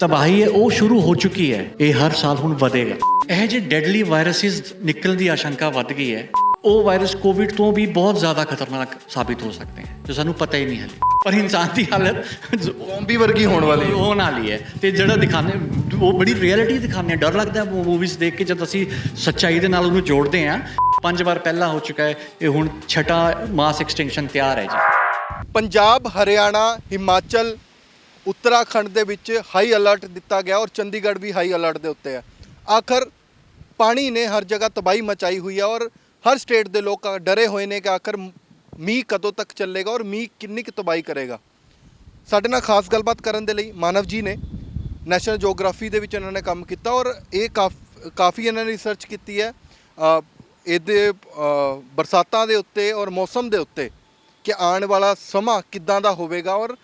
ਤਬਾਹੀ ਹੈ ਉਹ ਸ਼ੁਰੂ ਹੋ ਚੁੱਕੀ ਹੈ। ਇਹ ਹਰ ਸਾਲ ਹੁਣ ਵਧੇਗਾ। ਇਹ ਜੇ ਡੈਡਲੀ ਵਾਇਰਸਿਸ ਨਿਕਲਣ ਦੀ ਆਸ਼ੰਕਾ ਵੱਧ ਗਈ ਹੈ ਉਹ ਵਾਇਰਸ ਕੋਵਿਡ ਤੋਂ ਵੀ ਬਹੁਤ ਜ਼ਿਆਦਾ ਖਤਰਨਾਕ ਸਾਬਿਤ ਹੋ ਸਕਦੇ ਹਨ ਜੋ ਸਾਨੂੰ ਪਤਾ ਹੀ ਨਹੀਂ ਹੈ। ਪਰ ਇਨਸਾਨ ਦੀ ਹਾਲਤ ਜ਼ੋਂਬੀ ਵਰਗੀ ਹੋਣ ਵਾਲੀ ਹੋਣ ਵਾਲੀ ਹੈ। ਤੇ ਜਿਹੜਾ ਦਿਖਾਣੇ ਉਹ ਬੜੀ ਰਿਐਲਿਟੀ ਦਿਖਾਉਂਦੇ ਡਰ ਲੱਗਦਾ ਹੈ ਮੂਵੀਜ਼ ਦੇਖ ਕੇ ਜਦ ਅਸੀਂ ਸੱਚਾਈ ਦੇ ਨਾਲ ਉਹਨੂੰ ਜੋੜਦੇ ਹਾਂ। ਪੰਜ ਵਾਰ ਪਹਿਲਾਂ ਹੋ ਚੁੱਕਾ ਹੈ ਇਹ ਹੁਣ ਛਟਾ ਮਾਸ ਐਕਸਟੈਂਸ਼ਨ ਤਿਆਰ ਹੈ ਜੀ। ਪੰਜਾਬ ਹਰਿਆਣਾ ਹਿਮਾਚਲ ਉੱਤਰਾਖੰਡ ਦੇ ਵਿੱਚ ਹਾਈ ਅਲਰਟ ਦਿੱਤਾ ਗਿਆ ਔਰ ਚੰਡੀਗੜ੍ਹ ਵੀ ਹਾਈ ਅਲਰਟ ਦੇ ਉੱਤੇ ਹੈ। ਆਖਰ ਪਾਣੀ ਨੇ ਹਰ ਜਗ੍ਹਾ ਤਬਾਹੀ ਮਚਾਈ ਹੋਈ ਹੈ ਔਰ ਹਰ ਸਟੇਟ ਦੇ ਲੋਕ ਡਰੇ ਹੋਏ ਨੇ ਕਿ ਆਖਰ ਮੀਂਹ ਕਦੋਂ ਤੱਕ ਚੱਲੇਗਾ ਔਰ ਮੀਂਹ ਕਿੰਨੀ ਕੁ ਤਬਾਹੀ ਕਰੇਗਾ। ਸਾਡੇ ਨਾਲ ਖਾਸ ਗੱਲਬਾਤ ਕਰਨ ਦੇ ਲਈ ਮਾਨਵ ਜੀ ਨੇ ਨੈਸ਼ਨਲ ਜੀਓਗ੍ਰਾਫੀ ਦੇ ਵਿੱਚ ਇਹਨਾਂ ਨੇ ਕੰਮ ਕੀਤਾ ਔਰ ਇਹ ਕਾਫ- ਕਾਫੀ ਇਹਨਾਂ ਨੇ ਰਿਸਰਚ ਕੀਤੀ ਹੈ। ਇਹਦੇ ਬਰਸਾਤਾਂ ਦੇ ਉੱਤੇ ਔਰ ਮੌਸਮ ਦੇ ਉੱਤੇ ਕਿ ਆਉਣ ਵਾਲਾ ਸਮਾਂ ਕਿੱਦਾਂ ਦਾ ਹੋਵੇਗਾ ਔਰ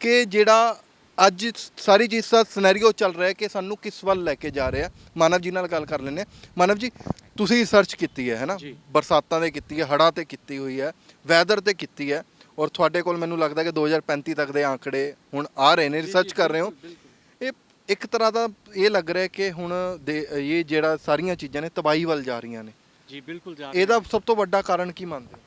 ਕਿ ਜਿਹੜਾ ਅੱਜ ਸਾਰੀ ਚੀਜ਼ ਦਾ ਸਿਨੈਰੀਓ ਚੱਲ ਰਿਹਾ ਹੈ ਕਿ ਸਾਨੂੰ ਕਿਸ ਵੱਲ ਲੈ ਕੇ ਜਾ ਰਿਹਾ ਮਾਨਵ ਜੀ ਨਾਲ ਗੱਲ ਕਰ ਲੈਂਦੇ ਹਾਂ। ਮਾਨਵ ਜੀ ਤੁਸੀਂ ਰਿਸਰਚ ਕੀਤੀ ਹੈ ਹੈਨਾ ਜੀ। ਬਰਸਾਤਾਂ ਦੇ ਕੀਤੀ ਹੈ ਹੜ੍ਹਾਂ ਤੇ ਕੀਤੀ ਹੋਈ ਹੈ ਵੈਦਰ ਤੇ ਕੀਤੀ ਹੈ ਔਰ ਤੁਹਾਡੇ ਕੋਲ ਮੈਨੂੰ ਲੱਗਦਾ ਕਿ 2035 ਤੱਕ ਦੇ ਆંકੜੇ ਹੁਣ ਆ ਰਹੇ ਨੇ। ਰਿਸਰਚ ਕਰ ਰਹੇ ਹੋ। ਇਹ ਇੱਕ ਤਰ੍ਹਾਂ ਦਾ ਇਹ ਲੱਗ ਰਿਹਾ ਕਿ ਹੁਣ ਦੇ ਇਹ ਜਿਹੜਾ ਸਾਰੀਆਂ ਚੀਜ਼ਾਂ ਨੇ ਤਬਾਹੀ ਵੱਲ ਜਾ ਰਹੀਆਂ ਨੇ। ਜੀ ਬਿਲਕੁਲ ਜਾ ਇਹਦਾ ਸਭ ਤੋਂ ਵੱਡਾ ਕਾਰਨ ਕੀ ਮੰਨਦੇ ਹੋ?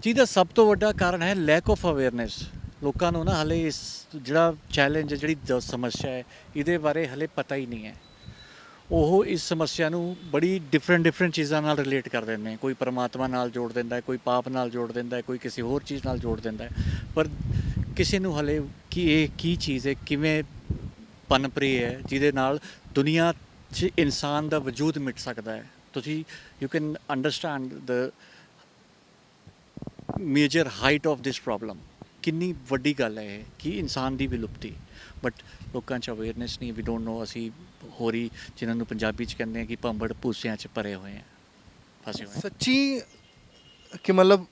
ਜਿਹਦਾ ਸਭ ਤੋਂ ਵੱਡਾ ਕਾਰਨ ਹੈ ਲੈਕ ਆਫ ਅਵੇਅਰਨੈਸ ਲੋਕਾਂ ਨੂੰ ਨਾ ਹਲੇ ਇਸ ਜਿਹੜਾ ਚੈਲੰਜ ਜਿਹੜੀ ਦ- ਸਮੱਸਿਆ ਹੈ, ਇਹਦੇ ਬਾਰੇ ਹਲੇ ਪਤਾ ਹੀ ਨਹੀਂ ਹੈ। ਉਹ ਇਸ ਸਮੱਸਿਆ ਨੂੰ ਬੜੀ ਡਿਫਰੈਂਟ ਡਿਫਰੈਂਟ ਚੀਜ਼ਾਂ ਨਾਲ ਰਿਲੇਟ ਕਰ ਦਿੰਦੇ ਨੇ। ਕੋਈ ਪਰਮਾਤਮਾ ਨਾਲ ਜੋੜ ਦਿੰਦਾ ਹੈ, ਕੋਈ ਪਾਪ ਨਾਲ ਜੋੜ ਦਿੰਦਾ ਹੈ, ਕੋਈ ਕਿਸੇ ਹੋਰ ਚੀਜ਼ ਨਾਲ ਜੋੜ ਦਿੰਦਾ ਹੈ। ਪਰ ਕਿਸੇ ਨੂੰ ਹਲੇ ਕਿ ਇਹ ਕੀ ਚੀਜ਼ ਹੈ, ਕਿਵੇਂ ਪਨਪ ਰਹੀ ਹੈ, ਜਿਹਦੇ ਨਾਲ ਦੁਨੀਆ 'ਚ ਇਨਸਾਨ ਦਾ ਵਜੂਦ ਮਿਟ ਸਕਦਾ ਹੈ। ਤੁਸੀਂ you can understand the major height of this problem ਕਿੰਨੀ ਵੱਡੀ ਗੱਲ ਹੈ ਇਹ, ਕਿ ਇਨਸਾਨ ਦੀ ਵਿਲੁਪਤੀ ਬਟ ਲੋਕਾਂ 'ਚ ਅਵੇਅਰਨੈਸ ਨਹੀਂ ਵੀ ਡੋਨਟ ਨੋ ਅਸੀਂ ਹੋਰੀ ਜਿਨ੍ਹਾਂ ਨੂੰ ਪੰਜਾਬੀ 'ਚ ਕਹਿੰਦੇ ਆ ਕਿ ਭੰਬੜ ਭੂਸਿਆਂ 'ਚ ਭਰੇ ਹੋਏ ਆ, ਫਸੇ ਹੋਏ ਆ। ਸੱਚੀ ਕਿ ਮਤਲਬ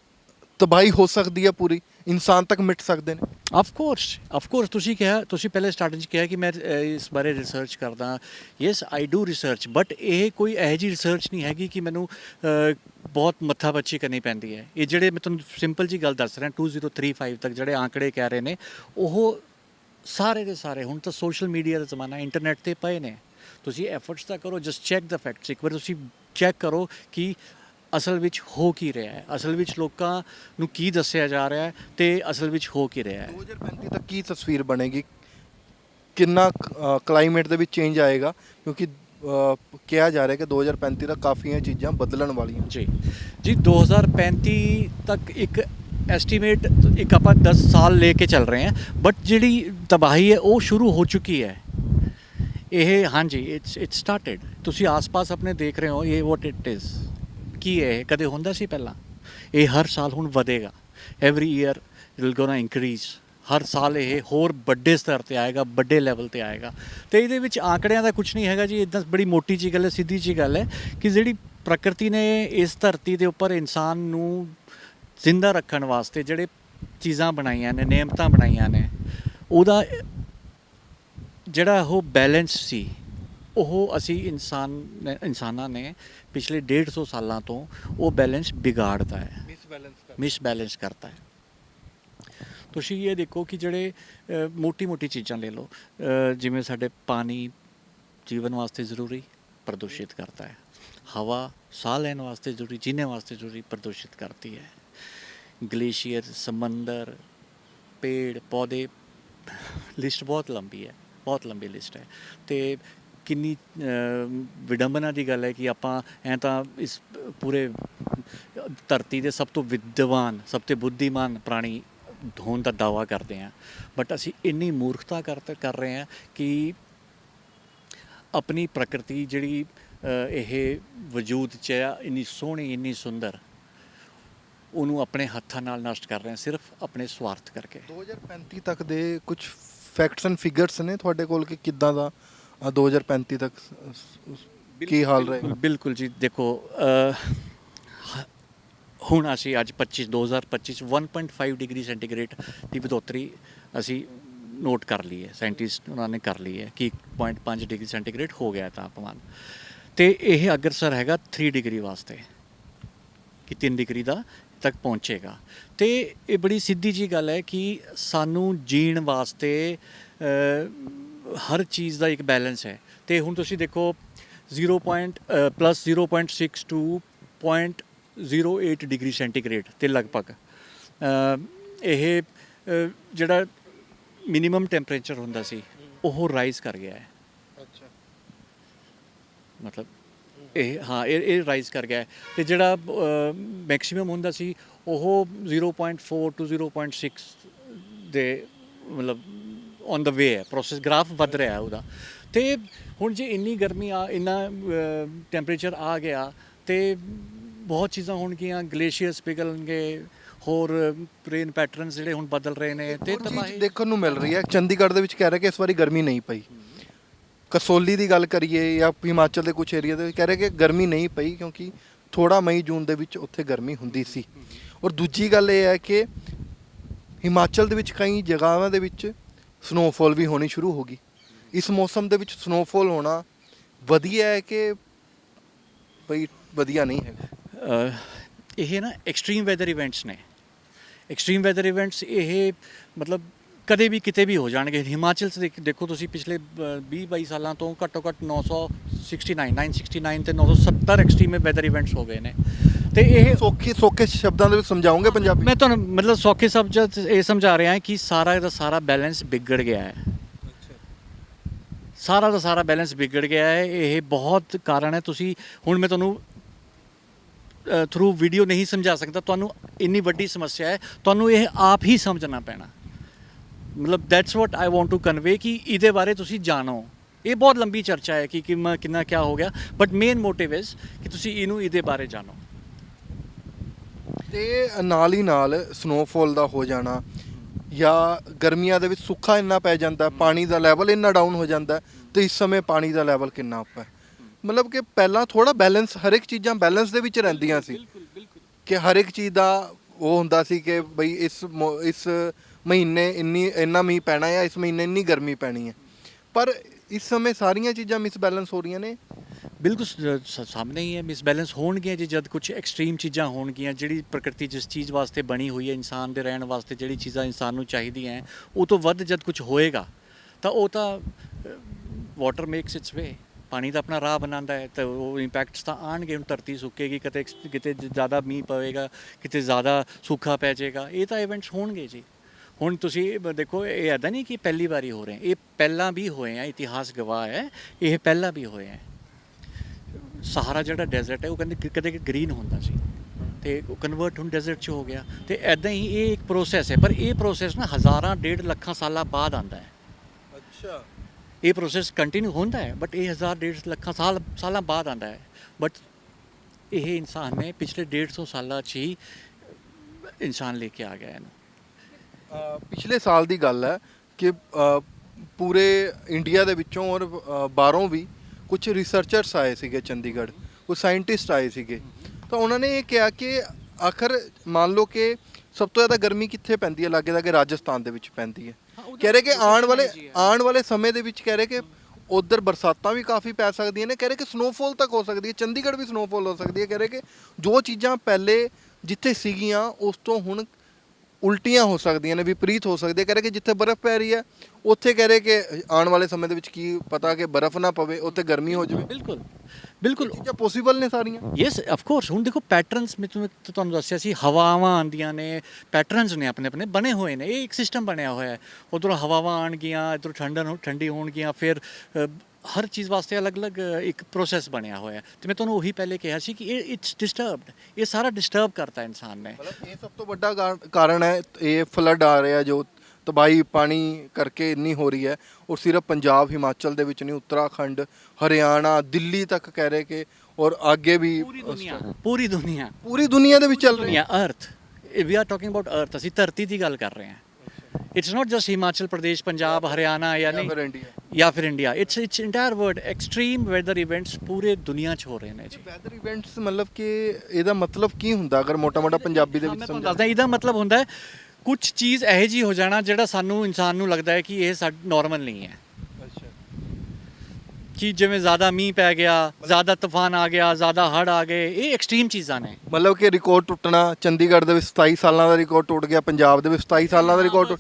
ਤਬਾਹੀ ਹੋ ਸਕਦੀ ਹੈ ਪੂਰੀ ਇਨਸਾਨ ਤੱਕ ਮਿਟ ਸਕਦੇ ਨੇ। ਆਫ ਕੋਰਸ ਆਫ ਕੋਰਸ ਤੁਸੀਂ ਕਿਹਾ ਤੁਸੀਂ ਪਹਿਲੇ ਸਟਾਰਟਿੰਗ 'ਚ ਕਿਹਾ ਕਿ ਮੈਂ ਅਹ, ਇਸ ਬਾਰੇ ਰਿਸਰਚ ਕਰਦਾ yes I do research but ਇਹ ਕੋਈ ਇਹੋ ਜਿਹੀ ਰਿਸਰਚ ਨਹੀਂ ਹੈਗੀ ਕਿ ਮੈਨੂੰ ਅਹ, ਬਹੁਤ ਮੱਥਾ ਬੱਚੀ ਕਰਨੀ ਪੈਂਦੀ ਹੈ। ਇਹ ਜਿਹੜੇ ਮੈਂ ਤੁਹਾਨੂੰ ਸਿੰਪਲ ਜੀ ਗੱਲ ਦੱਸ ਰਿਹਾ 2035 ਤੱਕ ਜਿਹੜੇ ਆંકੜੇ ਕਹਿ ਰਹੇ ਨੇ ਉਹ ਸਾਰੇ ਦੇ ਸਾਰੇ ਹੁਣ ਤਾਂ ਸੋਸ਼ਲ ਮੀਡੀਆ ਦਾ ਜ਼ਮਾਨਾ ਇੰਟਰਨੈਟ ਤੇ ਪਏ ਨੇ। ਤੁਸੀਂ ਐਫਰਟਸ ਤਾਂ ਕਰੋ ਜਸਟ ਚੈੱਕ ਦਾ ਫੈਕਟਸ ਇੱਕ ਵਾਰ ਤੁਸੀਂ ਚੈੱਕ ਕਰੋ ਕਿ ਅਸਲ ਵਿੱਚ ਹੋ ਕੀ ਰਿਹਾ ਹੈ? ਅਸਲ ਵਿੱਚ ਲੋਕਾਂ ਨੂੰ ਕੀ ਦੱਸਿਆ ਜਾ ਰਿਹਾ ਹੈ ਤੇ ਅਸਲ ਵਿੱਚ ਹੋ ਕੀ ਰਿਹਾ ਹੈ? 2035 ਤੱਕ ਕੀ ਤਸਵੀਰ ਬਣੇਗੀ? ਕਿੰਨਾ ਕਲਾਈਮੇਟ ਦੇ ਵਿੱਚ ਚੇਂਜ ਆਏਗਾ? ਕਿਉਂਕਿ ਕਿਹਾ ਜਾ ਰਿਹਾ ਕਿ 2035 ਤੱਕ ਕਾਫੀਆਂ ਚੀਜ਼ਾਂ ਬਦਲਣ ਵਾਲੀਆਂ ਜੀ। ਜੀ 2035 ਤੱਕ ਇੱਕ ਐਸਟੀਮੇਟ ਇੱਕ ਆਪਾਂ 10 ਸਾਲ ਲੈ ਕੇ ਚੱਲ ਰਹੇ ਹਾਂ ਬਟ ਜਿਹੜੀ ਤਬਾਹੀ ਹੈ ਉਹ ਸ਼ੁਰੂ ਹੋ ਚੁੱਕੀ ਹੈ। ਇਹ ਹਾਂਜੀ ਇਟਸ ਇਟ ਸਟਾਰਟਡ ਤੁਸੀਂ ਆਸ-ਪਾਸ ਆਪਣੇ ਦੇਖ ਰਹੇ ਹੋ ਇਹ ਵਾਟ ਇਟ ਇਜ਼ ਕੀ ਹੈ? ਇਹ ਕਦੇ ਹੁੰਦਾ ਸੀ ਪਹਿਲਾਂ? ਇਹ ਹਰ ਸਾਲ ਹੁਣ ਵਧੇਗਾ। Every year it will gonna increase ਹਰ ਸਾਲ ਇਹ ਹੋਰ ਵੱਡੇ ਸਤਰ ਤੇ ਆਏਗਾ, ਵੱਡੇ ਲੈਵਲ ਤੇ ਆਏਗਾ। ਤੇ ਇਹਦੇ ਵਿੱਚ ਆંકੜਿਆਂ ਦਾ ਕੁਝ ਨਹੀਂ ਹੈਗਾ ਜੀ ਇਦਾਂ ਬੜੀ ਮੋਟੀ ਜੀ ਗੱਲ ਹੈ, ਸਿੱਧੀ ਜੀ ਗੱਲ ਹੈ ਕਿ ਜਿਹੜੀ ਪ੍ਰਕਿਰਤੀ ਨੇ ਇਸ ਧਰਤੀ ਦੇ ਉੱਪਰ ਇਨਸਾਨ ਨੂੰ ਜ਼ਿੰਦਾ ਰੱਖਣ ਵਾਸਤੇ ਜਿਹੜੇ ਚੀਜ਼ਾਂ ਬਣਾਈਆਂ ਨੇ, ਨਿਯਮਤਾਂ ਬਣਾਈਆਂ ਨੇ, ਉਹਦਾ ਜਿਹੜਾ ਉਹ ਬੈਲੈਂਸ ਸੀ। ਉਹ ਅਸੀਂ ਇਨਸਾਨ ਨੇ- ਇਨਸਾਨਾਂ ਨੇ ਪਿਛਲੇ 150 ਸਾਲਾਂ ਤੋਂ ਉਹ ਬੈਲੈਂਸ ਵਿਗਾੜਦਾ ਹੈ। ਮਿਸਬੈਲੈਂਸ ਮਿਸ ਬੈਲੈਂਸ ਕਰਤਾ ਹੈ। ਤੁਸੀਂ ਇਹ ਦੇਖੋ ਕਿ ਜਿਹੜੇ ਮੋਟੀ-ਮੋਟੀ ਚੀਜ਼ਾਂ ਲੈ ਲਓ ਜਿਵੇਂ ਸਾਡੇ ਪਾਣੀ ਜੀਵਨ ਵਾਸਤੇ ਜ਼ਰੂਰੀ ਪ੍ਰਦੂਸ਼ਿਤ ਕਰਤਾ ਹੈ। ਹਵਾ ਸਾਹ ਲੈਣ ਵਾਸਤੇ ਜ਼ਰੂਰੀ ਜੀਣੇ ਵਾਸਤੇ ਜ਼ਰੂਰੀ ਪ੍ਰਦੂਸ਼ਿਤ ਕਰਤੀ ਹੈ। ਗਲੇਸ਼ੀਅਰ ਸਮੁੰਦਰ ਪੇੜ ਪੌਦੇ ਲਿਸਟ ਬਹੁਤ ਲੰਬੀ ਹੈ ਬਹੁਤ ਲੰਬੀ ਲਿਸਟ ਹੈ। ਤੇ ਕਿੰਨੀ ਵਿਡੰਬਨਾ ਦੀ ਗੱਲ ਹੈ ਕਿ ਆਪਾਂ ਐ ਤਾਂ ਇਸ ਪੂਰੇ ਧਰਤੀ ਦੇ ਸਭ ਤੋਂ ਵਿਦਵਾਨ, ਸਭ ਤੋਂ ਬੁੱਧੀਮਾਨ ਪ੍ਰਾਣੀ ਹੋਣ ਦਾ ਦਾਵਾ ਕਰਦੇ ਹਾਂ। ਬਟ ਅਸੀਂ ਇੰਨੀ ਮੂਰਖਤਾ ਕਰ ਕਰ ਰਹੇ ਹਾਂ ਕਿ ਆਪਣੀ ਪ੍ਰਕਿਰਤੀ ਜਿਹੜੀ ਇਹ ਵਜੂਦ ਚ ਆ, ਇੰਨੀ ਸੋਹਣੀ, ਇੰਨੀ ਸੁੰਦਰ, ਉਹਨੂੰ ਆਪਣੇ ਹੱਥਾਂ ਨਾਲ ਨਸ਼ਟ ਕਰ ਰਹੇ ਹਾਂ ਸਿਰਫ ਆਪਣੇ ਸਵਾਰਥ ਕਰਕੇ। 2035 ਤੱਕ ਦੇ ਕੁਝ ਫੈਕਟਸ ਐਂਡ ਫਿਗਰਸ ਨੇ ਤੁਹਾਡੇ ਕੋਲ ਕਿ ਕਿੱਦਾਂ ਦਾ ਅ, 2035 ਤੱਕ ਸ- ਸ- ਕੀ ਹਾਲ ਰਹੇਗਾ? ਬਿਲਕੁਲ ਜੀ ਦੇਖੋ ਹ- ਹੁਣ ਅਸੀਂ ਅੱਜ 25 2025 ਚ 1.5 ਡਿਗਰੀ ਸੈਂਟੀਗ੍ਰੇਡ ਦੀ ਵਧੋਤਰੀ ਅਸੀਂ ਨੋਟ ਕਰ ਲਈ ਹੈ ਸਾਇੰਟਿਸਟ ਉਹਨਾਂ ਨੇ ਕਰ ਲਈ ਹੈ ਕਿ 1.5 ਡਿਗਰੀ ਸੈਂਟੀਗ੍ਰੇਡ ਹੋ ਗਿਆ ਤਾਪਮਾਨ ਤੇ ਇਹ ਅਗਰਸਰ ਹੈਗਾ 3 ਡਿਗਰੀ ਵਾਸਤੇ ਕਿ 3 ਡਿਗਰੀ ਦਾ ਤੱਕ ਪਹੁੰਚੇਗਾ। ਤੇ ਇਹ ਬੜੀ ਸਿੱਧੀ ਜੀ ਗੱਲ ਹੈ ਕਿ ਸਾਨੂੰ ਜੀਣ ਵਾਸਤੇ ਹਰ ਚੀਜ਼ ਦਾ ਇੱਕ ਬੈਲੈਂਸ ਹੈ। ਤੇ ਹੁਣ ਤੁਸੀਂ ਦੇਖੋ 0. ਪਲੱਸ 0.6 to 0.08 ਡਿਗਰੀ ਸੈਂਟੀਗ੍ਰੇਡ ਤੇ ਲਗਭਗ। ਇਹ ਜਿਹੜਾ ਮਿਨੀਮਮ ਟੈਂਪਰੇਚਰ ਹੁੰਦਾ ਸੀ ਉਹ ਰਾਈਜ਼ ਕਰ ਗਿਆ ਹੈ। ਅੱਛਾ। ਮਤਲਬ ਇਹ ਹਾਂ ਇਹ ਇਹ ਰਾਈਜ਼ ਕਰ ਗਿਆ ਤੇ ਜਿਹੜਾ ਮੈਕਸਿਮਮ ਹੁੰਦਾ ਸੀ ਉਹ 0.4 ਟੂ 0.6 ਦੇ ਮਤਲਬ ਔਨ ਦਾ ਵੇ ਹੈ ਪ੍ਰੋਸੈਸ ਗ੍ਰਾਫ ਵੱਧ ਰਿਹਾ ਹੈ ਉਹਦਾ। ਤੇ ਹੁਣ ਜੇ ਇੰਨੀ ਗਰਮੀ ਆ ਇੰਨਾ ਟੈਂਪਰੇਚਰ ਆ ਗਿਆ ਤੇ ਬਹੁਤ ਚੀਜ਼ਾਂ ਹੋਣਗੀਆਂ ਗਲੇਸ਼ੀਅਰਸ ਪਿਘਲਣਗੇ ਹੋਰ ਰੇਨ ਪੈਟਰਨਸ ਜਿਹੜੇ ਹੁਣ ਬਦਲ ਰਹੇ ਨੇ ਤੇ ਤਬਾਹੀ ਦੇਖਣ ਨੂੰ ਮਿਲ ਰਹੀ ਹੈ ਚੰਡੀਗੜ੍ਹ ਦੇ ਵਿੱਚ ਕਹਿ ਰਹੇ ਕਿ ਇਸ ਵਾਰੀ ਗਰਮੀ ਨਹੀਂ ਪਈ। ਕਸੋਲੀ ਦੀ ਗੱਲ ਕਰੀਏ ਜਾਂ ਹਿਮਾਚਲ ਦੇ ਕੁਝ ਏਰੀਆ ਦੇ ਵਿੱਚ ਕਹਿ ਰਹੇ ਕਿ ਗਰਮੀ ਨਹੀਂ ਪਈ ਕਿਉਂਕਿ ਥੋੜਾ ਮਈ ਜੂਨ ਦੇ ਵਿੱਚ ਉੱਥੇ ਗਰਮੀ ਹੁੰਦੀ ਸੀ। ਔਰ ਦੂਜੀ ਗੱਲ ਇਹ ਹੈ ਕਿ ਹਿਮਾਚਲ ਦੇ ਵਿੱਚ ਕਈ ਜਗ੍ਹਾਵਾਂ ਦੇ ਵਿੱਚ ਸਨੋਫਾਲ ਵੀ ਹੋਣੀ ਸ਼ੁਰੂ ਹੋ ਗਈ। ਇਸ ਮੌਸਮ ਦੇ ਵਿੱਚ ਸਨੋਫਾਲ ਹੋਣਾ ਵਧੀਆ ਹੈ ਕਿ ਬਈ ਵਧੀਆ ਨਹੀਂ ਹੈਗਾ? ਅਹ ਇਹ ਨਾ ਐਕਸਟ੍ਰੀਮ ਵੈਦਰ ਇਵੈਂਟਸ ਨੇ। ਐਕਸਟ੍ਰੀਮ ਵੈਦਰ ਇਵੈਂਟਸ ਇਹ ਮਤਲਬ ਕਦੇ ਵੀ ਕਿਤੇ ਵੀ ਹੋ ਜਾਣਗੇ। ਹਿਮਾਚਲ 'ਚ ਦੇਖ- ਦੇਖੋ ਤੁਸੀਂ ਪਿਛਲੇ 20 22 ਸਾਲਾਂ ਤੋਂ ਘੱਟੋ ਘੱਟ 969 969 ਤੇ 970 ਐਕਸਟ੍ਰੀਮ ਵੈਦਰ ਇਵੈਂਟਸ ਹੋ ਗਏ ਨੇ। ਤੇ ਇਹ ਸੌਖੇ ਸੌਖੇ ਸ਼ਬਦਾਂ ਦੇ ਵਿੱਚ ਸਮਝਾਉਂਗੇ ਪੰਜਾਬੀ? ਮੈਂ ਤੁਹਾਨੂੰ ਮਤਲਬ ਸੌਖੇ ਸ਼ਬਦ ਇਹ ਸਮਝਾ ਰਿਹਾ ਕਿ ਸਾਰਾ ਦਾ ਸਾਰਾ ਬੈਲੈਂਸ ਵਿਗੜ ਗਿਆ ਹੈ। ਸਾਰਾ ਦਾ ਸਾਰਾ ਬੈਲੈਂਸ ਵਿਗੜ ਗਿਆ ਹੈ। ਇਹ ਬਹੁਤ ਕਾਰਨ ਹੈ। ਤੁਸੀਂ ਹੁਣ ਮੈਂ ਤੁਹਾਨੂੰ ਥਰੂ ਵੀਡੀਓ ਨਹੀਂ ਸਮਝਾ ਸਕਦਾ। ਤੁਹਾਨੂੰ ਇੰਨੀ ਵੱਡੀ ਸਮੱਸਿਆ ਹੈ। ਤੁਹਾਨੂੰ ਇਹ ਆਪ ਹੀ ਸਮਝਣਾ ਪੈਣਾ। ਮਤਲਬ that's what I want to convey ਕਿ ਇਹਦੇ ਬਾਰੇ ਤੁਸੀਂ ਜਾਣੋ। ਇਹ ਬਹੁਤ ਲੰਬੀ ਚਰਚਾ ਹੈ ਕਿ ਕਿੰਨਾ ਕਿੰਨਾ ਕੀ ਹੋ ਗਿਆ। ਬਟ ਮੇਨ ਮੋਟਿਵ ਇਜ਼ ਕਿ ਤੁਸੀਂ ਇਹਨੂੰ ਇਹਦੇ ਬਾਰੇ ਜਾਣੋ। ਤੇ ਨਾਲ ਹੀ ਨਾਲ ਸਨੋਫਾਲ ਦਾ ਹੋ ਜਾਣਾ ਜਾਂ ਗਰਮੀਆਂ ਦੇ ਵਿੱਚ ਸੁੱਕਾ ਇੰਨਾ ਪੈ ਜਾਂਦਾ ਪਾਣੀ ਦਾ ਲੈਵਲ ਇੰਨਾ ਡਾਊਨ ਹੋ ਜਾਂਦਾ ਤੇ ਇਸ ਸਮੇਂ ਪਾਣੀ ਦਾ ਲੈਵਲ ਕਿੰਨਾ ਉੱਪਰ ਹੈ। ਮਤਲਬ ਕਿ ਪਹਿਲਾਂ ਥੋੜਾ ਬੈਲੈਂਸ ਹਰ ਇੱਕ ਚੀਜ਼ਾਂ ਬੈਲੈਂਸ ਦੇ ਵਿੱਚ ਰਹਿੰਦੀਆਂ ਸੀ। ਕਿ ਹਰ ਇੱਕ ਚੀਜ਼ ਦਾ ਉਹ ਹੁੰਦਾ ਸੀ ਕਿ ਬਈ ਇਸ ਇਸ ਮਹੀਨੇ ਇੰਨੀ ਇੰਨਾ ਮੀਂਹ ਪੈਣਾ ਹੈ ਇਸ ਮਹੀਨੇ ਇੰਨੀ ਗਰਮੀ ਪੈਣੀ ਹੈ। ਪਰ ਇਸ ਸਮੇਂ ਸਾਰੀਆਂ ਚੀਜ਼ਾਂ ਮਿਸਬੈਲੈਂਸ ਹੋ ਰਹੀਆਂ ਨੇ। ਬਿਲਕੁਲ ਸ- ਸ- ਸਾਹਮਣੇ ਹੀ ਹੈ ਮਿਸਬੈਲੈਂਸ ਹੋਣਗੀਆਂ ਜੀ, ਜਦ ਕੁਝ ਐਕਸਟ੍ਰੀਮ ਚੀਜ਼ਾਂ ਹੋਣਗੀਆਂ, ਜਿਹੜੀ ਪ੍ਰਕਿਰਤੀ ਜਿਸ ਚੀਜ਼ ਵਾਸਤੇ ਬਣੀ ਹੋਈ ਹੈ, ਇਨਸਾਨ ਦੇ ਰਹਿਣ ਵਾਸਤੇ ਜਿਹੜੀ ਚੀਜ਼ਾਂ ਇਨਸਾਨ ਨੂੰ ਚਾਹੀਦੀਆਂ ਹੈ, ਉਹ ਤੋਂ ਵੱਧ ਜਦ ਕੁਝ ਹੋਏਗਾ, ਤਾਂ ਉਹ ਤਾਂ ਵਾਟਰ ਮੇਕਸ ਇਟਸ ਵੇ ਪਾਣੀ ਦਾ ਆਪਣਾ ਰਾਹ ਬਣਾਉਂਦਾ ਹੈ, ਤਾਂ ਉਹ ਇੰਪੈਕਟਸ ਤਾਂ ਆਣਗੇ ਹੁਣ ਧਰਤੀ ਸੁੱਕੇਗੀ, ਕਿਤੇ ਕਿਤੇ ਜ਼ਿਆਦਾ ਮੀਂਹ ਪਵੇਗਾ, ਕਿਤੇ ਜ਼ਿਆਦਾ ਸੂਖਾ ਪੈ ਜਾਏਗਾ, ਇਹ ਤਾਂ ਇਵੈਂਟਸ ਹੋਣਗੇ ਜੀ। ਹੁਣ ਤੁਸੀਂ ਦੇਖੋ ਇਹ ਐਦਾਂ ਨਹੀਂ ਕਿ ਪਹਿਲੀ ਵਾਰੀ ਹੋ ਰਹੇ ਇਹ ਪਹਿਲਾਂ ਵੀ ਹੋਏ ਆ ਇਤਿਹਾਸ ਗਵਾਹ ਹੈ ਇਹ ਪਹਿਲਾਂ ਵੀ ਹੋਏ ਹੈ ਸਹਾਰਾ ਜਿਹੜਾ ਡੈਜ਼ਰਟ ਹੈ ਉਹ ਕਹਿੰਦੇ ਕਿ ਕਦੇ ਗ੍ਰੀਨ ਹੁੰਦਾ ਸੀ ਤੇ ਉਹ ਕਨਵਰਟ ਹੁਣ ਡੈਜ਼ਰਟ 'ਚ ਹੋ ਗਿਆ ਤੇ ਐਦਾਂ ਹੀ ਇਹ ਇੱਕ ਪ੍ਰੋਸੈਸ ਹੈ ਪਰ ਇਹ ਪ੍ਰੋਸੈਸ ਨਾ ਹਜ਼ਾਰਾਂ ਡੇਢ ਲੱਖਾਂ ਸਾਲਾਂ ਬਾਅਦ ਆਂਦਾ ਹੈ। ਅੱਛਾ। ਇਹ ਪ੍ਰੋਸੈਸ ਕੰਟੀਨਿਊ ਹੁੰਦਾ ਹੈ ਬਟ ਇਹ ਹਜ਼ਾਰ ਡੇਢ ਲੱਖਾਂ ਸਾਲ ਸਾਲਾਂ ਬਾਅਦ ਆਂਦਾ ਹੈ। ਬਟ ਇਹ ਇਨਸਾਨ ਨੇ ਪਿਛਲੇ 150 ਸਾਲਾਂ 'ਚ ਹੀ ਇਨਸਾਨ ਲੈ ਕੇ ਆ ਗਿਆ ਇਹਨੂੰ। ਪਿਛਲੇ ਸਾਲ ਦੀ ਗੱਲ ਹੈ ਕਿ ਅ, ਪੂਰੇ ਇੰਡੀਆ ਦੇ ਵਿੱਚੋਂ ਔਰ ਅ, ਬਾਹਰੋਂ ਵੀ ਕੁਝ ਰਿਸਰਚਰਸ ਆਏ ਸੀਗੇ ਚੰਡੀਗੜ੍ਹ ਕੁਝ ਸਾਇੰਟਿਸਟ ਆਏ ਸੀਗੇ। ਤਾਂ ਉਹਨਾਂ ਨੇ ਇਹ ਕਿਹਾ ਕਿ ਆਖਰ ਮੰਨ ਲਓ ਕਿ ਸਭ ਤੋਂ ਜ਼ਿਆਦਾ ਗਰਮੀ ਕਿੱਥੇ ਪੈਂਦੀ ਹੈ? ਲਾਗੇ ਲਾਗੇ ਰਾਜਸਥਾਨ ਦੇ ਵਿੱਚ ਪੈਂਦੀ ਹੈ। ਕਹਿ ਰਹੇ ਕਿ ਆਉਣ ਵਾਲੇ ਆਉਣ ਵਾਲੇ ਸਮੇਂ ਦੇ ਵਿੱਚ ਕਹਿ ਰਹੇ ਕਿ ਉਧਰ ਬਰਸਾਤਾਂ ਵੀ ਕਾਫੀ ਪੈ ਸਕਦੀਆਂ ਨੇ। ਕਹਿ ਰਹੇ ਕਿ ਸਨੋਫਾਲ ਤੱਕ ਹੋ ਸਕਦੀ ਹੈ। ਚੰਡੀਗੜ੍ਹ ਵੀ ਸਨੋਫਾਲ ਹੋ ਸਕਦੀ ਹੈ। ਕਹਿ ਰਹੇ ਕਿ ਜੋ ਚੀਜ਼ਾਂ ਪਹਿਲੇ ਜਿੱਥੇ ਸੀਗੀਆਂ ਉਸ ਤੋਂ ਹੁਣ ਉਲਟੀਆਂ ਹੋ ਸਕਦੀਆਂ ਨੇ ਵਿਪਰੀਤ ਹੋ ਸਕਦੀ ਕਹਿ ਰਹੇ ਕਿ ਜਿੱਥੇ ਬਰਫ਼ ਪੈ ਰਹੀ ਹੈ ਉੱਥੇ ਕਹਿ ਰਹੇ ਕਿ ਆਉਣ ਵਾਲੇ ਸਮੇਂ ਦੇ ਵਿੱਚ ਕੀ ਪਤਾ ਕਿ ਬਰਫ਼ ਨਾ ਪਵੇ ਉੱਥੇ ਗਰਮੀ ਹੋ ਜਾਵੇ। ਬਿਲਕੁਲ ਬਿਲਕੁਲ। ਚੀਜ਼ਾਂ ਪੋਸੀਬਲ ਨੇ ਸਾਰੀਆਂ। ਯੈਸ ਆਫ ਕੋਰਸ ਹੁਣ ਦੇਖੋ ਪੈਟਰਨਸ ਮੈਂ ਤੁਹਾਨੂੰ ਤੁਹਾਨੂੰ ਦੱਸਿਆ ਸੀ ਹਵਾਵਾਂ ਆਉਂਦੀਆਂ ਨੇ ਪੈਟਰਨਸ ਨੇ ਆਪਣੇ ਆਪਣੇ ਬਣੇ ਹੋਏ ਨੇ। ਇਹ ਇੱਕ ਸਿਸਟਮ ਬਣਿਆ ਹੋਇਆ ਹੈ। ਉਧਰੋਂ ਹਵਾਵਾਂ ਆਣਗੀਆਂ ਇਧਰੋਂ ਠੰਡਨ ਠੰਡੀ ਹੋਣਗੀਆਂ ਫਿਰ ਹਰ ਚੀਜ਼ ਵਾਸਤੇ ਅਲੱਗ-ਅਲੱਗ ਇੱਕ ਪ੍ਰੋਸੈਸ ਬਣਿਆ ਹੋਇਆ। ਤੇ ਮੈਂ ਤੁਹਾਨੂੰ ਉਹੀ ਪਹਿਲੇ ਕਿਹਾ ਸੀ ਕਿ ਇਹ ਇਟਸ ਡਿਸਟਰਬਡ ਇਹ ਸਾਰਾ ਡਿਸਟਰਬ ਕਰਤਾ ਇਨਸਾਨ ਨੇ। ਮਤਲਬ ਇਹ ਸਭ ਤੋਂ ਵੱਡਾ ਕਾਰ- ਕਾਰਨ ਹੈ ਇਹ ਫਲੱਡ ਆ ਰਿਹਾ ਜੋ ਤਬਾਹੀ ਪਾਣੀ ਕਰਕੇ ਇੰਨੀ ਹੋ ਰਹੀ ਹੈ। ਔਰ ਸਿਰਫ ਪੰਜਾਬ ਹਿਮਾਚਲ ਦੇ ਵਿੱਚ ਨਹੀਂ ਉੱਤਰਾਖੰਡ ਹਰਿਆਣਾ ਦਿੱਲੀ ਤੱਕ ਕਹਿ ਰਹੇ ਕਿ ਔਰ ਅੱਗੇ ਵੀ ਪੂਰੀ ਦੁਨੀਆ ਪੂਰੀ ਦੁਨੀਆ। ਪੂਰੀ ਦੁਨੀਆ ਦੇ ਵਿੱਚ ਚੱਲ ਰਹੀ ਹੈ। ਦੁਨੀਆ ਅਰਥ ਵੀ ਆਰ ਟਾਕਿੰਗ ਅਬਾਊਟ ਅਰਥ ਅਸੀਂ ਧਰਤੀ ਦੀ ਗੱਲ ਕਰ ਰਹੇ ਹਾਂ। It's not just Himachal Pradesh Punjab Haryana ਜਾਂ ਫਿਰ ਇੰਡੀਆ ਜਾਂ ਫਿਰ India it's it's entire world extreme weather events ਪੂਰੇ ਦੁਨੀਆ 'ਚ ਹੋ ਰਹੇ ਨੇ ਜੀ ਵੈਦਰ ਇਵੈਂਟਸ ਮਤਲਬ ਕਿ ਇਹਦਾ ਮਤਲਬ ਕੀ ਹੁੰਦਾ ਅਗਰ ਮੋਟਾ-ਮੋਟਾ ਪੰਜਾਬੀ ਦੇ ਵਿੱਚ ਮੈਂ ਤੁਹਾਨੂੰ ਸਮਝਾਂ ਦੱਸਦਾ ਇਹਦਾ ਮਤਲਬ ਹੁੰਦਾ ਹੈ ਕੁਝ ਚੀਜ਼ ਇਹੋ ਜੀ ਹੋ ਜਾਣਾ ਜਿਹੜਾ ਸਾਨੂੰ ਇਨਸਾਨ ਨੂੰ ਲੱਗਦਾ ਹੈ ਕਿ ਇਹ ਸਾਡ ਨਾਰਮਲ ਨਹੀਂ ਹੈ ਕਿ ਜਿਵੇਂ ਜ਼ਿਆਦਾ ਮੀਂਹ ਪੈ ਗਿਆ ਜ਼ਿਆਦਾ ਤੂਫਾਨ ਆ ਗਿਆ ਜ਼ਿਆਦਾ ਹੜ੍ਹ ਆ ਗਏ ਇਹ ਐਕਸਟ੍ਰੀਮ ਚੀਜ਼ਾਂ ਨੇ। ਮਤਲਬ ਕਿ ਰਿਕਾਰਡ ਟੁੱਟਣਾ ਚੰਡੀਗੜ੍ਹ ਦੇ ਵਿੱਚ 27 ਸਾਲਾਂ ਦਾ ਰਿਕਾਰਡ ਟੁੱਟ ਗਿਆ ਪੰਜਾਬ ਦੇ ਵਿੱਚ 27 ਸਾਲਾਂ ਦਾ ਰਿਕਾਰਡ।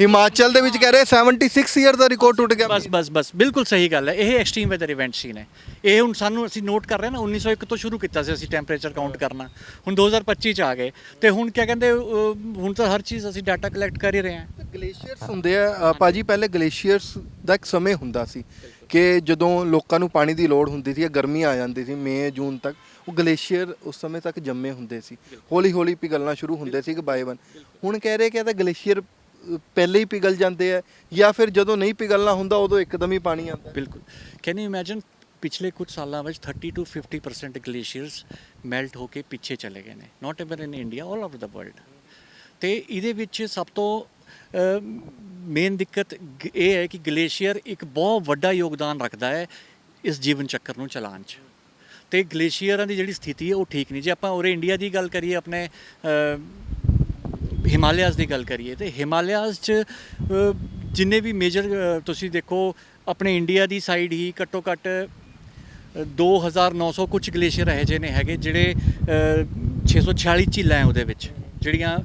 ਹਿਮਾਚਲ ਦੇ ਵਿੱਚ ਕਹਿ ਰਹੇ 76 ਇਅਰ ਦਾ ਰਿਕਾਰਡ ਟੁੱਟ ਗਿਆ। ਬਸ ਬਸ ਬਸ ਬਿਲਕੁਲ ਸਹੀ ਗੱਲ ਹੈ ਇਹ ਐਕਸਟ੍ਰੀਮ ਵੈਦਰ ਇਵੈਂਟ ਸੀ ਨੇ। ਇਹ ਹੁਣ ਸਾਨੂੰ ਅਸੀਂ ਨੋਟ ਕਰ ਰਹੇ ਹਾਂ ਨਾ 1901 ਤੋਂ ਸ਼ੁਰੂ ਕੀਤਾ ਸੀ ਅਸੀਂ ਟੈਂਪਰੇਚਰ ਕਾਊਂਟ ਕਰਨਾ ਹੁਣ 2025 ਚ ਆ ਗਏ। ਤੇ ਹੁਣ ਕੀ ਕਹਿੰਦੇ ਹੁਣ ਤਾਂ ਹਰ ਚੀਜ਼ ਅਸੀਂ ਡਾਟਾ ਕਲੈਕਟ ਕਰ ਹੀ ਰਹੇ ਹਾਂ। ਗਲੇਸ਼ੀਅਰਸ ਹੁੰਦੇ ਆ ਭਾਜੀ ਪਹਿਲੇ ਗਲੇਸ਼ੀਅਰਸ ਦਾ ਇੱਕ ਸਮੇਂ ਹੁੰਦਾ ਸੀ। ਕਿ ਜਦੋਂ ਲੋਕਾਂ ਨੂੰ ਪਾਣੀ ਦੀ ਲੋੜ ਹੁੰਦੀ ਸੀ ਜਾਂ ਗਰਮੀ ਆ ਜਾਂਦੀ ਸੀ, ਮਈ, ਜੂਨ ਤੱਕ, ਉਹ ਗਲੇਸ਼ੀਅਰ ਉਸ ਸਮੇਂ ਤੱਕ ਜੰਮੇ ਹੁੰਦੇ ਸੀ। ਹੌਲੀ ਹੌਲੀ ਪਿਘਲਣਾ ਸ਼ੁਰੂ ਹੁੰਦੇ ਸੀ ਕਿ ਬਾਈ ਵਨ। ਹੁਣ ਕਹਿ ਰਹੇ ਕਿ ਇਹ ਤਾਂ ਗਲੇਸ਼ੀਅਰ ਪਹਿਲੇ ਹੀ ਪਿਘਲ ਜਾਂਦੇ ਆ ਜਾਂ ਫਿਰ ਜਦੋਂ ਨਹੀਂ ਪਿਘਲਣਾ ਹੁੰਦਾ, ਉਦੋਂ ਇੱਕਦਮ ਹੀ ਪਾਣੀ ਆਉਂਦਾ। ਬਿਲਕੁਲ। ਕੈਨ ਯੂ ਇਮੇਜਿਨ ਪਿਛਲੇ ਕੁਝ ਸਾਲਾਂ ਵਿੱਚ 30 ਟੂ 50% ਗਲੇਸ਼ੀਅਰਸ ਮੈਲਟ ਹੋ ਕੇ ਪਿੱਛੇ ਚਲੇ ਗਏ ਨੇ? Not even in India all over the world ਤੇ ਇਹਦੇ ਵਿੱਚ ਸਭ ਤੋਂ ਮੇਨ ਦਿੱਕਤ ਗ- ਇਹ ਹੈ ਕਿ ਗਲੇਸ਼ੀਅਰ ਇੱਕ ਬਹੁਤ ਵੱਡਾ ਯੋਗਦਾਨ ਰੱਖਦਾ ਹੈ ਇਸ ਜੀਵਨ ਚੱਕਰ ਨੂੰ ਚਲਾਉਣ 'ਚ। ਤੇ ਗਲੇਸ਼ੀਅਰਾਂ ਦੀ ਜਿਹੜੀ ਸਥਿਤੀ ਹੈ ਉਹ ਠੀਕ ਨਹੀਂ। ਜੇ ਆਪਾਂ ਉਰੇ ਇੰਡੀਆ ਦੀ ਗੱਲ ਕਰੀਏ ਆਪਣੇ ਅ, ਹਿਮਾਲਿਆਸ ਦੀ ਗੱਲ ਕਰੀਏ ਤੇ ਹਿਮਾਲਿਆਸ 'ਚ ਅ, ਜਿੰਨੇ ਵੀ ਮੇਜਰ ਤੁਸੀਂ ਦੇਖੋ ਆਪਣੇ ਇੰਡੀਆ ਦੀ ਸਾਈਡ ਹੀ ਘੱਟੋ ਘੱਟ ਅ, 2900 ਕੁਝ ਗਲੇਸ਼ੀਅਰ ਇਹੋ ਜਿਹੇ ਨੇ ਹੈਗੇ ਜਿਹੜੇ ਅ, 646 ਝੀਲਾਂ ਹੈ ਉਹਦੇ ਵਿੱਚ। ਜਿਹੜੀਆਂ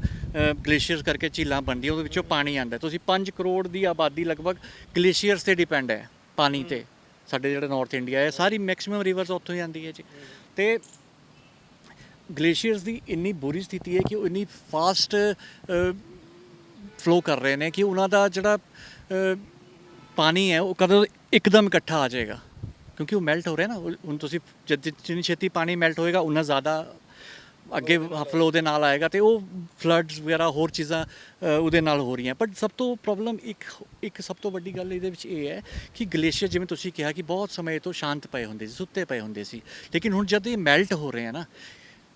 ਗਲੇਸ਼ੀਅਰਸ ਕਰਕੇ ਝੀਲਾਂ ਬਣਦੀਆਂ, ਉਹਦੇ ਵਿੱਚੋਂ ਪਾਣੀ ਆਉਂਦਾ ਤੁਸੀਂ 5 ਕਰੋੜ ਦੀ ਆਬਾਦੀ ਲਗਭਗ ਗਲੇਸ਼ੀਅਰਸ ਤੇ ਡਿਪੈਂਡ ਹੈ, ਪਾਣੀ ਤੇ। ਸਾਡੇ ਜਿਹੜਾ ਨਾਰਥ ਇੰਡੀਆ ਹੈ, ਸਾਰੀ ਮੈਕਸਿਮਮ ਰਿਵਰਸ ਉੱਥੋਂ ਹੀ ਆਉਂਦੀ ਹੈ ਜੀ। ਤੇ ਗਲੇਸ਼ੀਅਰਸ ਦੀ ਇੰਨੀ ਬੁਰੀ ਸਥਿਤੀ ਹੈ ਕਿ ਉਹ ਇੰਨੀ ਫਾਸਟ ਫਲੋ ਕਰ ਰਹੇ ਨੇ ਕਿ ਉਹਨਾਂ ਦਾ ਜਿਹੜਾ ਪਾਣੀ ਹੈ, ਉਹ ਕਦੋਂ ਇੱਕਦਮ ਇਕੱਠਾ ਆ ਜਾਏਗਾ। ਕਿਉਂਕਿ ਉਹ ਮੈਲਟ ਹੋ ਰਿਹਾ ਨਾ, ਉਹ- ਹੁਣ ਤੁਸੀਂ ਜਿੰਨੀ ਛੇਤੀ ਪਾਣੀ ਮੈਲਟ ਹੋਏਗਾ, ਉਨਾ ਜ਼ਿਆਦਾ ਅੱਗੇ ਫਲੋ ਦੇ ਨਾਲ ਆਏਗਾ ਤੇ ਉਹ ਫਲੱਡਸ ਵਗੈਰਾ ਹੋਰ ਚੀਜ਼ਾਂ ਉਹਦੇ ਨਾਲ ਹੋ ਰਹੀਆਂ। ਬਟ ਸਭ ਤੋਂ ਪ੍ਰੋਬਲਮ ਇੱਕ ਇੱਕ ਸਭ ਤੋਂ ਵੱਡੀ ਗੱਲ ਇਹਦੇ ਵਿੱਚ ਇਹ ਹੈ ਕਿ ਗਲੇਸ਼ੀਅਰ ਜਿਵੇਂ ਤੁਸੀਂ ਕਿਹਾ ਕਿ ਬਹੁਤ ਸਮੇਂ ਤੋਂ ਸ਼ਾਂਤ ਪਏ ਹੁੰਦੇ ਸੀ, ਸੁੱਤੇ ਪਏ ਹੁੰਦੇ ਸੀ। ਲੇਕਿਨ ਹੁਣ ਜਦ ਇਹ ਮੈਲਟ ਹੋ ਰਹੇ ਆ ਨਾ,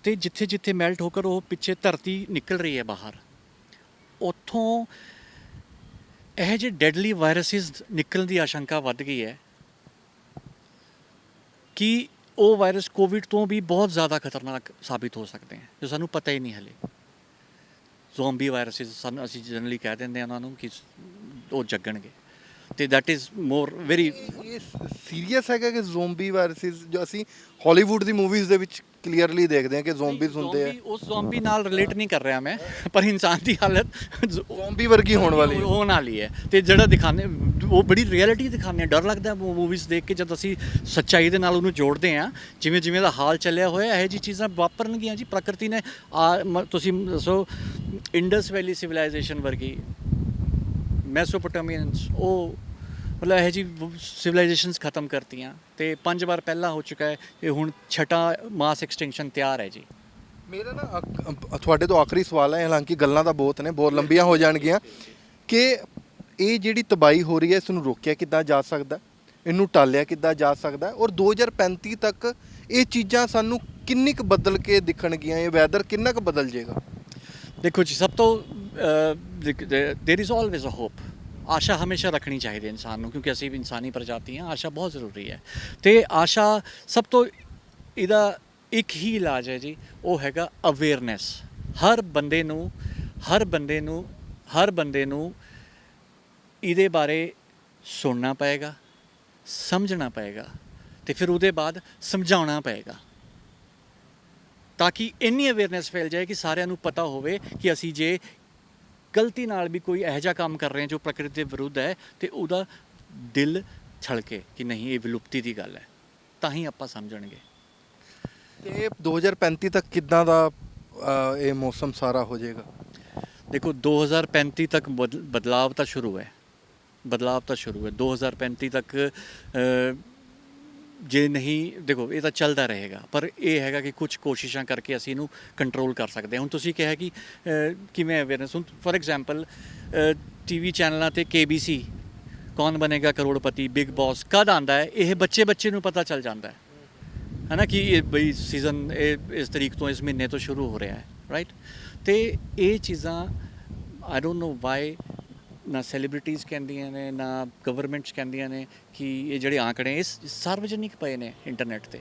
ਤੇ ਜਿੱਥੇ ਜਿੱਥੇ ਮੈਲਟ ਹੋ ਕਰ ਉਹ ਪਿੱਛੇ ਧਰਤੀ ਨਿਕਲ ਰਹੀ ਹੈ ਬਾਹਰ, ਉੱਥੋਂ ਇਹ ਜਿਹੇ ਡੈਡਲੀ ਵਾਇਰਸਿਸ ਨਿਕਲਣ ਦੀ ਆਸ਼ੰਕਾ ਵੱਧ ਗਈ ਹੈ ਕਿ ਉਹ ਵਾਇਰਸ ਕੋਵਿਡ ਤੋਂ ਵੀ ਬਹੁਤ ਜ਼ਿਆਦਾ ਖਤਰਨਾਕ ਸਾਬਿਤ ਹੋ ਸਕਦੇ ਹਨ ਜੋ ਸਾਨੂੰ ਪਤਾ ਹੀ ਨਹੀਂ ਹਲੇ। ਜ਼ੋਂਬੀ ਵਾਇਰਸਿਸ ਸਾਨੂੰ ਅਸੀਂ ਜਨਰਲੀ ਕਹਿ ਦਿੰਦੇ ਹਾਂ ਉਹਨਾਂ ਨੂੰ ਕਿ ਉਹ ਜੱਗਣਗੇ। ਤੇ is more very ਇਹ ਸੀਰੀਅਸ ਹੈਗਾ ਕਿ ਜ਼ੋਂਬੀ ਵਾਇਰਸਿਸ ਜੋ ਅਸੀਂ ਹਾਲੀਵੁੱਡ ਦੀ ਮੂਵੀਜ਼ ਦੇ ਵਿੱਚ ਕਲੀਅਰਲੀ ਦੇਖਦੇ ਹਾਂ ਕਿ ਜ਼ੋਂਬੀਜ਼ ਹੁੰਦੇ ਆ। ਉਸ ਜ਼ੋਂਬੀ ਨਾਲ ਰਿਲੇਟ ਨਹੀਂ ਕਰ ਰਿਹਾ ਮੈਂ ਪਰ ਇਨਸਾਨ ਦੀ ਹਾਲਤ ਜ਼ੋਂਬੀ ਵਰਗੀ ਹੋਣ ਵਾਲੀ। ਹੋਣ ਵਾਲੀ ਹੈ। ਤੇ ਜਿਹੜਾ ਦਿਖਾਣੇ ਉਹ ਬੜੀ ਰਿਐਲਿਟੀ ਦਿਖਾਉਂਦੇ ਆ। ਡਰ ਲੱਗਦਾ ਮੂਵੀਜ਼ ਦੇਖ ਕੇ ਜਦ ਅਸੀਂ ਸੱਚਾਈ ਦੇ ਨਾਲ ਉਹਨੂੰ ਜੋੜਦੇ ਆ ਜਿਵੇਂ ਜਿਵੇਂ ਦਾ ਹਾਲ ਚੱਲਿਆ ਹੋਇਆ ਇਹੋ ਜੀ ਚੀਜ਼ਾਂ ਵਾਪਰਨਗੀਆਂ ਜੀ। ਪ੍ਰਕਿਰਤੀ ਨੇ ਤੁਸੀਂ ਦੱਸੋ ਇੰਡਸ ਵੈਲੀ ਸਿਵਲਾਈਜੇਸ਼ਨ ਵਰਗੀ ਮੈਸੋਪੋਟੇਮੀਅਨਸ ਉਹ ਮਤਲਬ ਇਹ ਜੀ ਸਿਵਲਾਈਜੇਸ਼ਨਸ ਖਤਮ ਕਰਤੀਆਂ ਤੇ ਪੰਜ ਵਾਰ ਪਹਿਲਾਂ ਹੋ ਚੁੱਕਾ ਹੈ ਇਹ ਹੁਣ ਛਟਾ ਮਾਸ ਐਕਸਟੈਂਸ਼ਨ ਤਿਆਰ ਹੈ ਜੀ। ਮੇਰਾ ਨਾ ਤੁਹਾਡੇ ਤੋਂ ਆਖਰੀ ਸਵਾਲ ਹੈ ਹਾਲਾਂਕਿ ਗੱਲਾਂ ਤਾਂ ਬਹੁਤ ਨੇ ਬਹੁਤ ਲੰਬੀਆਂ ਹੋ ਜਾਣਗੀਆਂ ਕਿ ਇਹ ਜਿਹੜੀ ਤਬਾਈ ਹੋ ਰਹੀ ਹੈ ਇਸ ਨੂੰ ਰੋਕਿਆ ਕਿੱਦਾਂ ਜਾ ਸਕਦਾ? ਇਹਨੂੰ ਟਾਲਿਆ ਕਿੱਦਾਂ ਜਾ ਸਕਦਾ? ਔਰ 2035 ਤੱਕ ਇਹ ਚੀਜ਼ਾਂ ਸਾਨੂੰ ਕਿੰਨੀ ਕੁ ਬਦਲ ਕੇ ਦਿਖਣਗੀਆਂ? ਇਹ ਵੈਦਰ ਕਿੰਨਾ ਕੁ ਬਦਲ ਜਾਏਗਾ? ਦੇਖੋ ਜੀ ਸਭ ਤੋਂ there is always a hope ਆਸ਼ਾ ਹਮੇਸ਼ਾ ਰੱਖਣੀ ਚਾਹੀਦੀ ਹੈ ਇਨਸਾਨ ਨੂੰ ਕਿਉਂਕਿ ਅਸੀਂ ਵੀ ਇਨਸਾਨੀ ਪ੍ਰਜਾਤੀ ਹਾਂ ਆਸ਼ਾ ਬਹੁਤ ਜ਼ਰੂਰੀ ਹੈ ਤੇ ਆਸ਼ਾ ਸਭ ਤੋਂ ਇਹਦਾ ਇੱਕ ਹੀ ਇਲਾਜ ਹੈ ਜੀ ਉਹ ਹੈਗਾ ਅਵੇਅਰਨੈਸ ਹਰ ਬੰਦੇ ਨੂੰ ਹਰ ਬੰਦੇ ਨੂੰ ਹਰ ਬੰਦੇ ਨੂੰ ਇਹਦੇ ਬਾਰੇ ਸੁਣਨਾ ਪਏਗਾ ਸਮਝਣਾ ਪਏਗਾ ਤੇ ਫਿਰ ਉਹਦੇ ਬਾਅਦ ਸਮਝਾਉਣਾ ਪਏਗਾ ਤਾਂ ਕਿ ਇੰਨੀ ਅਵੇਅਰਨੈਸ ਫੈਲ ਜਾਏ ਕਿ ਸਾਰਿਆਂ ਨੂੰ ਪਤਾ ਹੋਵੇ ਕਿ ਅਸੀਂ ਜੇ ਗਲਤੀ ਨਾਲ ਵੀ ਕੋਈ ਇਹੋ ਜਿਹਾ ਕੰਮ ਕਰ ਰਹੇ ਜੋ ਪ੍ਰਕਿਰਤੀ ਦੇ ਵਿਰੁੱਧ ਹੈ ਤੇ ਉਹਦਾ ਦਿਲ ਛਲਕੇ ਕਿ ਨਹੀਂ ਇਹ ਵਿਲੁਪਤੀ ਦੀ ਗੱਲ ਹੈ। ਤਾਂ ਹੀ ਆਪਾਂ ਸਮਝਣਗੇ। ਤੇ 2035 ਤੱਕ ਕਿੱਦਾਂ ਦਾ ਅ, ਇਹ ਮੌਸਮ ਸਾਰਾ ਹੋ ਜਾਏਗਾ? ਦੇਖੋ 2035 ਤੱਕ ਬਦਲ- ਬਦਲਾਵ ਤਾਂ ਸ਼ੁਰੂ ਹੈ। ਬਦਲਾਵ ਤਾਂ ਸ਼ੁਰੂ ਹੈ। 2035 ਤੱਕ ਅ, ਜੇ ਨਹੀਂ, ਦੇਖੋ, ਇਹ ਤਾਂ ਚੱਲਦਾ ਰਹੇਗਾ, ਪਰ ਇਹ ਹੈਗਾ ਕਿ ਕੁਝ ਕੋਸ਼ਿਸ਼ਾਂ ਕਰਕੇ ਅਸੀਂ ਇਹਨੂੰ ਕੰਟਰੋਲ ਕਰ ਸਕਦੇ ਹਾਂ। ਹੁਣ ਤੁਸੀਂ ਕਿਹਾ ਕਿ ਕਿਵੇਂ ਅਵੇਅਰਨੈਸ ਹੁਣ ਫੋਰ ਐਗਜ਼ਾਮਪਲ ਟੀਵੀ ਚੈਨਲਾਂ ਤੇ KBC ਕੌਣ ਬਣੇਗਾ ਕਰੋੜਪਤੀ ਬਿਗ ਬੌਸ ਕਦ ਆਂਦਾ ਹੈ? ਇਹ ਬੱਚੇ ਬੱਚੇ ਨੂੰ ਪਤਾ ਚੱਲ ਜਾਂਦਾ ਹੈ। ਹੈ ਨਾ ਕਿ ਇਹ ਬਈ ਸੀਜ਼ਨ ਇਹ, ਇਸ ਤਰੀਕ ਤੋਂ ਇਸ ਮਹੀਨੇ ਤੋਂ ਸ਼ੁਰੂ ਹੋ ਰਿਹਾ ਹੈ ਰਾਈਟ ਤੇ ਇਹ ਚੀਜ਼ਾਂ ਆਈ ਡੋਨਟ ਨੋ ਵਾਈ ਨਾ ਸੈਲੀਬ੍ਰਿਟੀਜ਼ ਕਹਿੰਦੀਆਂ ਨੇ, ਨਾ ਗਵਰਨਮੈਂਟਸ ਕਹਿੰਦੀਆਂ ਨੇ ਕਿ ਇਹ ਜਿਹੜੇ ਆંકੜੇ ਇਸ ਸਾਰਵਜਨਿਕ ਪਏ ਨੇ ਇੰਟਰਨੈਟ ਤੇ।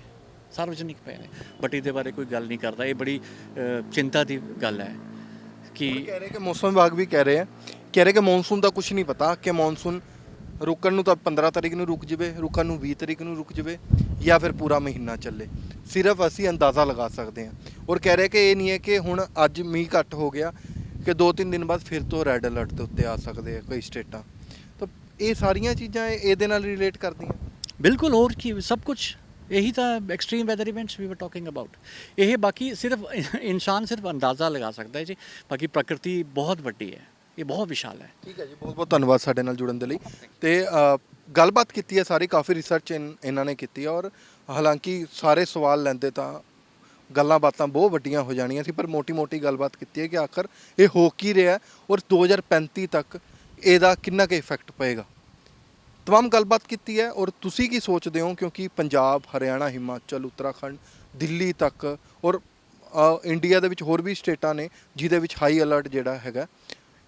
ਸਾਰਵਜਨਿਕ ਪਏ ਨੇ। ਬਟ ਇਹਦੇ ਬਾਰੇ ਕੋਈ ਗੱਲ ਨਹੀਂ ਕਰਦਾ। ਇਹ ਬੜੀ ਚਿੰਤਾ ਦੀ ਗੱਲ ਹੈ ਕਿ ਕਹਿ ਰਹੇ ਕਿ ਮੌਸਮ ਵਿਭਾਗ ਵੀ ਕਹਿ ਰਹੇ ਆ। ਕਹਿ ਰਹੇ ਕਿ ਮੌਨਸੂਨ ਦਾ ਕੁਝ ਨਹੀਂ ਪਤਾ ਕਿ ਮੌਨਸੂਨ ਰੁਕਣ ਨੂੰ ਤਾਂ 15 ਤਰੀਕ ਨੂੰ ਰੁਕ ਜਵੇ, ਰੁਕਣ ਨੂੰ 20 ਤਰੀਕ ਨੂੰ ਰੁਕ ਜਵੇ ਜਾਂ ਫਿਰ ਪੂਰਾ ਮਹੀਨਾ ਚੱਲੇ। ਸਿਰਫ ਅਸੀਂ ਅੰਦਾਜ਼ਾ ਲਗਾ ਸਕਦੇ ਹਾਂ। ਔਰ ਕਹਿ ਰਹੇ ਕਿ ਇਹ ਨਹੀਂ ਹੈ ਕਿ ਹੁਣ ਅੱਜ ਮੀਂਹ ਘੱਟ ਹੋ ਗਿਆ ਕਿ 2-3 ਦਿਨ ਬਾਅਦ ਫਿਰ ਤੋਂ ਰੈੱਡ ਅਲਰਟ ਦੇ ਉੱਤੇ ਆ ਸਕਦੇ ਆ ਕਈ ਸਟੇਟਾਂ। ਤਾਂ ਇਹ ਸਾਰੀਆਂ ਚੀਜ਼ਾਂ ਇਹ- ਇਹਦੇ ਨਾਲ ਰਿਲੇਟ ਕਰਦੀਆਂ। ਬਿਲਕੁਲ ਹੋਰ ਕੀ ਸਭ ਕੁਝ ਇਹੀ ਤਾਂ ਐਕਸਟ੍ਰੀਮ ਵੈਦਰ ਇਵੈਂਟਸ ਵੀ ਵਰ ਟਾਕਿੰਗ ਅਬਾਊਟ ਇਹ ਬਾਕੀ ਸਿਰਫ ਇਨਸਾਨ ਸਿਰਫ ਅੰਦਾਜ਼ਾ ਲਗਾ ਸਕਦਾ ਹੈ ਜੀ। ਬਾਕੀ ਪ੍ਰਕਿਰਤੀ ਬਹੁਤ ਵੱਡੀ ਹੈ। ਇਹ ਬਹੁਤ ਵਿਸ਼ਾਲ ਹੈ। ਠੀਕ ਹੈ ਜੀ ਬਹੁਤ ਬਹੁਤ ਧੰਨਵਾਦ ਸਾਡੇ ਨਾਲ ਜੁੜਨ ਦੇ ਲਈ। ਤੇ ਗੱਲਬਾਤ ਕੀਤੀ ਹੈ ਸਾਰੀ ਕਾਫੀ ਰਿਸਰਚ ਇਹਨਾਂ ਨੇ ਕੀਤੀ ਹੈ। ਔਰ ਹਾਲਾਂਕਿ ਸਾਰੇ ਸਵਾਲ ਲੈਂਦੇ ਤਾਂ ਗੱਲਾਂ ਬਾਤਾਂ ਬਹੁਤ ਵੱਡੀਆਂ ਹੋ ਜਾਣੀਆਂ ਸੀ, ਪਰ ਮੋਟੀ-ਮੋਟੀ ਗੱਲਬਾਤ ਕੀਤੀ ਹੈ ਕਿ ਆਖਰ ਇਹ ਹੋ ਕੀ ਰਿਹਾ ਹੈ ਔਰ 2035 ਤੱਕ ਇਹਦਾ ਕਿੰਨਾ ਕੁ ਇਫੈਕਟ ਪਏਗਾ? ਤਮਾਮ ਗੱਲਬਾਤ ਕੀਤੀ ਹੈ ਔਰ ਤੁਸੀਂ ਕੀ ਸੋਚਦੇ ਹੋ? ਕਿਉਂਕਿ ਪੰਜਾਬ, ਹਰਿਆਣਾ, ਹਿਮਾਚਲ, ਉੱਤਰਾਖੰਡ, ਦਿੱਲੀ ਤੱਕ ਔਰ ਇੰਡੀਆ ਦੇ ਵਿੱਚ ਹੋਰ ਵੀ ਸਟੇਟਾਂ ਨੇ ਜਿਹਦੇ ਵਿੱਚ ਹਾਈ ਅਲਰਟ ਜਿਹੜਾ ਹੈਗਾ।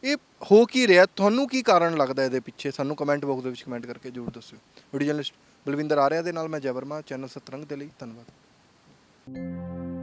ਇਹ ਹੋ ਕੀ ਰਿਹਾ? ਤੁਹਾਨੂੰ ਕੀ ਕਾਰਨ ਲੱਗਦਾ ਇਹਦੇ ਪਿੱਛੇ? ਸਾਨੂੰ ਕਮੈਂਟ ਬਾਕਸ ਦੇ ਵਿੱਚ ਕਮੈਂਟ ਕਰਕੇ ਜ਼ਰੂਰ ਦੱਸਿਓ। ਵੀਡੀਓ ਜਰਨਲਿਸਟ ਬਲਵਿੰਦਰ ਆਰਿਆ ਦੇ ਨਾਲ ਮੈਂ ਜੈ ਚੈਨਲ ਸਤਰੰਗ ਦੇ ਲਈ ਧੰਨਵਾਦ। Música